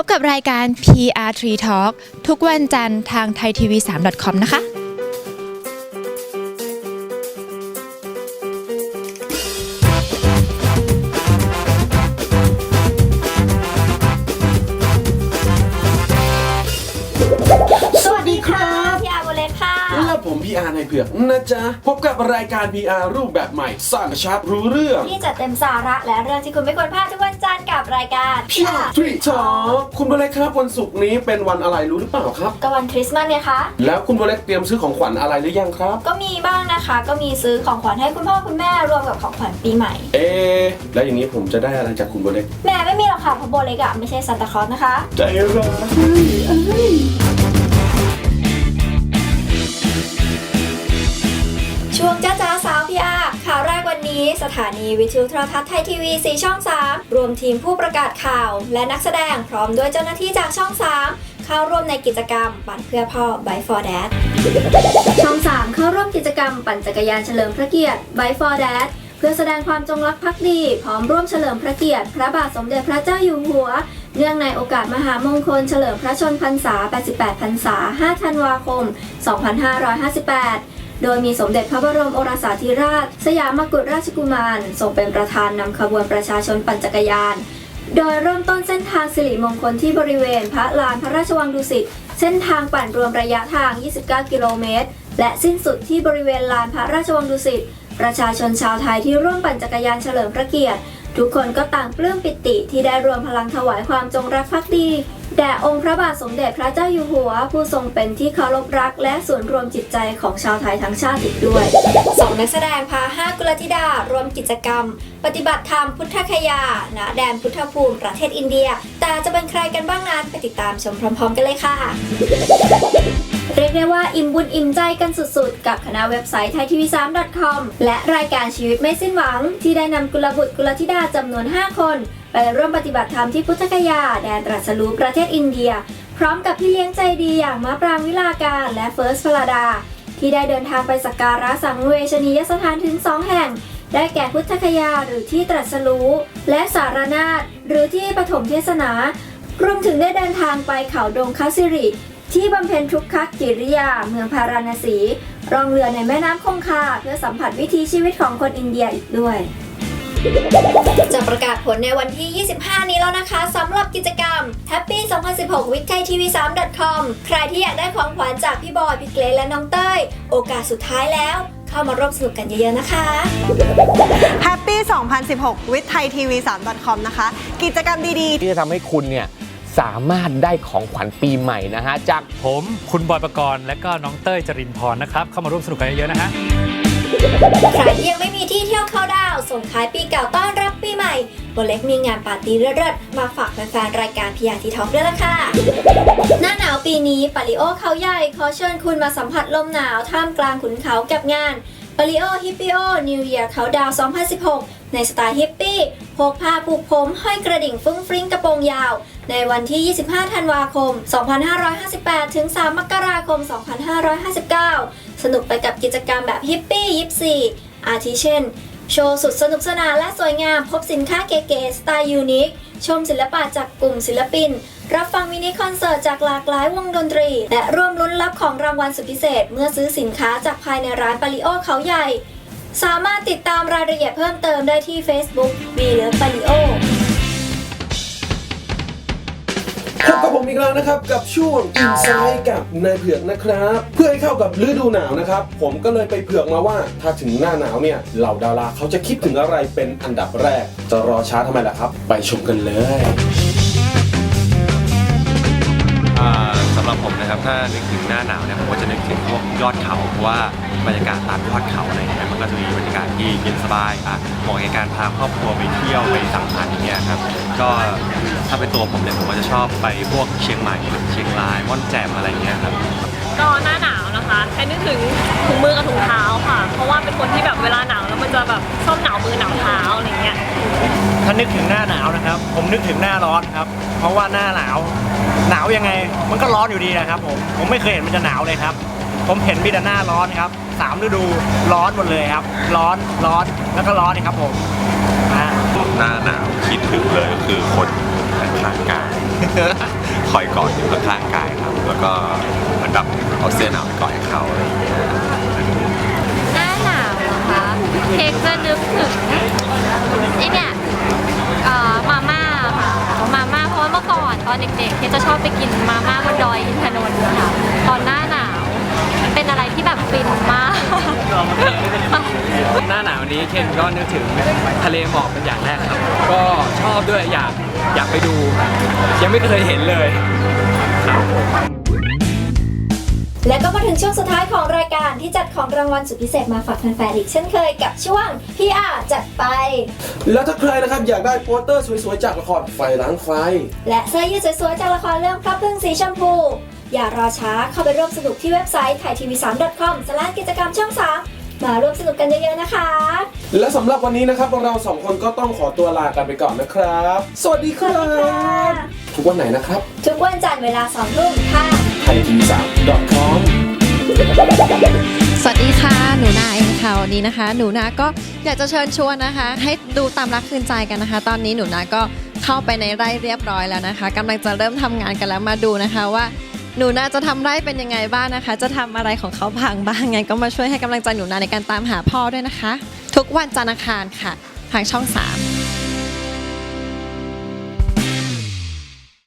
พบกับรายการ PR3 Talk ทุกวันจันทร์ทางไทยทีวี 3.com นะคะ เผือกนะจ๊ะ พบกับรายการ PR รูปแบบใหม่ สร้างกระชับรู้เรื่อง ที่จะเต็มสาระและเรื่องที่คุณไม่ควรพลาดทุกวันจันทร์กับรายการ PR 3 Talk คุณโบเล็กครับวันศุกร์นี้เป็นวันอะไรรู้หรือเปล่าครับ ก็วันคริสต์มาสเนี่ยคะแล้วคุณโบเล็กเตรียมซื้อของขวัญอะไรหรือยังครับ ก็มีบ้างนะคะ ก็มีซื้อของขวัญให้คุณพ่อคุณแม่รวมกับของขวัญปีใหม่ เอ๊ะแล้วอย่างนี้ผมจะได้อะไรจากคุณโบเล็กแม่ไม่มีหรอกค่ะเพราะโบเล็กอะไม่ใช่ซานตาคลอสนะคะ ใจร้าย สถานีวิทยุโทรทัศน์ไทยทีวี 4 ช่อง 3 รวมทีมผู้ประกาศข่าว และนักแสดงพร้อมด้วยเจ้าหน้าที่จากช่อง 3 เข้าร่วมในกิจกรรม ปั่นเพื่อพ่อ Bike for Dad ช่อง 3 เข้าร่วมกิจกรรมปั่นจักรยานเฉลิมพระเกียรติ Bike for Dad เพื่อแสดงความจงรักภักดี พร้อมร่วมเฉลิมพระเกียรติ พระบาทสมเด็จพระเจ้าอยู่หัว เนื่องในโอกาสมหามงคล เฉลิมพระชนพรรษา 88 พรรษา 5 ธันวาคม 2558 โดยมีสมเด็จพระบรมโอรสาธิราช สยามกุฎราชกุมารทรงเป็นประธานนำขบวนประชาชนปั่นจักรยาน โดยเริ่มต้นเส้นทางสิริมงคลที่บริเวณพระลานพระราชวังดุสิต เส้นทางปั่นรวมระยะทาง 29 กิโลเมตร และสิ้นสุดที่บริเวณลานพระราชวังดุสิต ประชาชนชาวไทยที่ร่วมปั่นจักรยานเฉลิมพระเกียรติ ทุกคนก็ต่างปลื้มปิติที่ได้รวมพลังถวายความจงรักภักดี แด่องค์พระบาทสมเด็จพระเจ้าอยู่หัว ผู้ทรงเป็นที่เคารพรัก และส่วนรวมจิตใจของชาวไทยทั้งชาติอีกด้วยสองนักแสดงพาห้ากุลธิดารวมกิจกรรม ปฏิบัติธรรมพุทธคยาณแดนพุทธภูมิประเทศอินเดีย แต่จะเป็นใครกันบ้างนั้นไปติดตามชมพร้อมๆ กันเลยค่ะเรียกได้ว่าอิ่มบุญอิ่มใจกันสุดๆ กับคณะเว็บไซต์ไทยทีวี 3.com และรายการชีวิตไม่สิ้นหวัง ที่ได้นำกุลบุตรกุลธิดาจำนวน 5 คน ไปร่วมปฏิบัติธรรมที่พุทธคยา แดนตรัสรู้ประเทศอินเดีย พร้อมกับพี่เลี้ยงใจดีอย่างมะปรางวิลาการและเฟิร์สพลาดา ที่ได้เดินทางไปสักการะสังเวชนียสถานถึง 2 แห่ง ได้แก่พุทธคยาหรือที่ตรัสรู้ และสารนาถหรือที่ปฐมเทศนารวมถึงได้เดินทางไปเขาดงคาสิริ ที่บำเพ็ญทุกขกิริยา เมืองพาราณสีรองเรือในแม่น้ำคงคาเพื่อสัมผัสวิถีชีวิตของคนอินเดียอีกด้วย จะประกาศผลในวันที่ 25 นี้แล้วนะคะสำหรับกิจกรรม Happy 2016 with Thai TV 3.com ใครที่อยากได้ของขวัญจากพี่บอย พี่เกรซและน้องเต้ย โอกาสสุดท้ายแล้ว เข้ามาร่วมสนุกกันเยอะๆนะคะ Happy 2016 with Thai TV 3.com นะคะ กิจกรรมดีที่จะทำให้คุณเนี่ยสามารถได้ของขวัญปีใหม่นะฮะจาก ผมคุณบอยประกรณ์และก็น้องเต้ยจรินพรนะครับ เข้ามาร่วมสนุกกันเยอะๆนะฮะ ใครยังไม่มีที่เที่ยวเข้าดาวส่งท้ายปีเก่าต้อนรับปีใหม่โบเล็กมีงานปาร์ตี้เลิศๆมาฝากแฟนๆรายการพิยาทีท็อกด้วยละค่ะ หน้าหนาวปีนี้ปาริโอเขาใหญ่ขอเชิญคุณมาสัมผัสลมหนาวท่ามกลางขุนเขากับงานปาริโอฮิปปิโอนิวเ a r เขาดาว2016 ในสไตล์ฮิปปี้พกผ้าผูกผมห้อยกระดิ่งฟรุ้งฟริ้งกระโปรงยาว ในวันที่ 25 ธันวาคม 2558 ถึง 3 มกราคม 2559 สนุกไปกับกิจกรรมแบบฮิปปี้ยิปซีอาทิเช่น โชว์สุดสนุกสนานและสวยงาม พบสินค้าเก๋ๆสไตล์ยูนิค ชมศิลปะจากกลุ่มศิลปิน รับฟังมินิคอนเสิร์ตจากหลากหลายวงดนตรี และร่วมลุ้นรับของรางวัลสุดพิเศษ เมื่อซื้อสินค้าจากภายในร้านปาริโอเขาใหญ่ สามารถติดตามรายละเอียดเพิ่มเติมได้ที่ Facebook วีเลิฟปาริโอพบกับผมอีกแล้วนะครับกับช่วง Inside กับนายเผือกนะครับ เพื่อให้เข้ากับฤดูหนาวนะครับ ผมก็เลยไปเผือกมาว่าถ้าถึงหน้าหนาวเนี่ยเหล่าดาราเขาจะคิดถึงอะไรเป็นอันดับแรก จะรอช้าทำไมล่ะครับ ไปชมกันเลย ถ้านึกถึงหน้าหนาวเนี่ยผมก็จะนึกถึงพวกยอดเขาเพราะว่าบรรยากาศตามยอดเขาอะไรเงี้ยมันก็จะมีบรรยากาศที่เย็นสบายอะเหมาะในการพาครอบครัวไปเที่ยวไปสังสรรค์อย่างเงี้ยครับก็ถ้าเป็นตัวผมเนี่ยผมก็จะชอบไปพวกเชียงใหม่เชียงรายม่อนแจ่มอะไรเงี้ยครับก็หน้าหนาวนะคะใช้นึกถึงถุงมือกับถุงเท้าค่ะ เพราะว่าเป็นคนที่แบบเวลาหนาวแล้วมันจะแบบชอบหนาวมือหนาวเท้าอะไรเงี้ยถ้านึกถึงหน้าหนาวนะครับ ผมนึกถึงหน้าร้อนครับ เพราะว่าหน้าหนาว หนาวยังไง มันก็ร้อนอยู่ดีนะครับผม ผมไม่เคยเห็นมันจะหนาวเลยครับ ผมเห็นมีแต่หน้าร้อนครับสามฤดูร้อนหมดเลยครับ ร้อนร้อนแล้วก็ร้อนนะครับผมอ่า หน้าหนาวคิดถึงเลยก็คือคนทางการคอยกอดอยู่ข้างๆกายครับ แล้วก็เหมือนแบบเอาเสื้อหนาวไปกอดให้เขาอะไรอย่างเงี้ยหน้าหนาวเหรอคะ เค้กจะนึกถึงไอเนี่ย ตอนเด็กๆเค้กจะชอบไปกินมาม่าบนดอยอินทนนท์ค่ะ ตอนหน้าหนาว เป็นอะไรที่แบบฟินมาก หน้าหนาวนี้เคนก็นึกถึงทะเลหมอกเป็นอย่างแรกครับ ก็ชอบด้วยอยากอยากไปดูยังไม่เคยเห็นเลย และก็มาถึงช่วงสุดท้ายของรายการที่จัดของรางวัลสุดพิเศษมาฝากแฟนๆอีกเช่นเคยกับช่วงพี่อาจัดไป แล้วถ้าใครนะครับอยากได้โปสเตอร์สวยๆจากละครไฟล้างไฟ และเสื้อยืดสวยๆจากละครเรื่องพระพึ่งสีชมพู อย่ารอช้าเข้าไปร่วมสนุกที่เว็บไซต์ thaitv3.com สลานกิจกรรมช่อง 3 มาร่วมสนุกกันเยอะๆนะคะ และสำหรับวันนี้นะครับเราสองคนก็ต้องขอตัวลากันไปก่อนนะครับ สวัสดีคสวัสรัดีค่ะบทุกวันไหนนะครับทุกวันจันทร์เวลา2ทุ่มค่ะไทยทีวีสาม .com สวัสดีค่ะ หนูนาเองค่ะวันนี้นะคะ หนูนาก็อยากจะเชิญชวนนะคะ ให้ดูตามรักคืนใจกันนะคะ ตอนนี้หนูนาก็เข้าไปในไร่เรียบร้อยแล้วนะคะกำลังจะเริ่มทำงานกันแล้วมาดูนะคะว่า หนูนาจะทำไร่เป็นยังไงบ้างนะคะ จะทำอะไรของเขาพังบ้างไง ก็มาช่วยให้กำลังใจหนูนาในการตามหาพ่อด้วยนะคะ ทุกวันจันทร์อังคารค่ะ ทางช่อง 3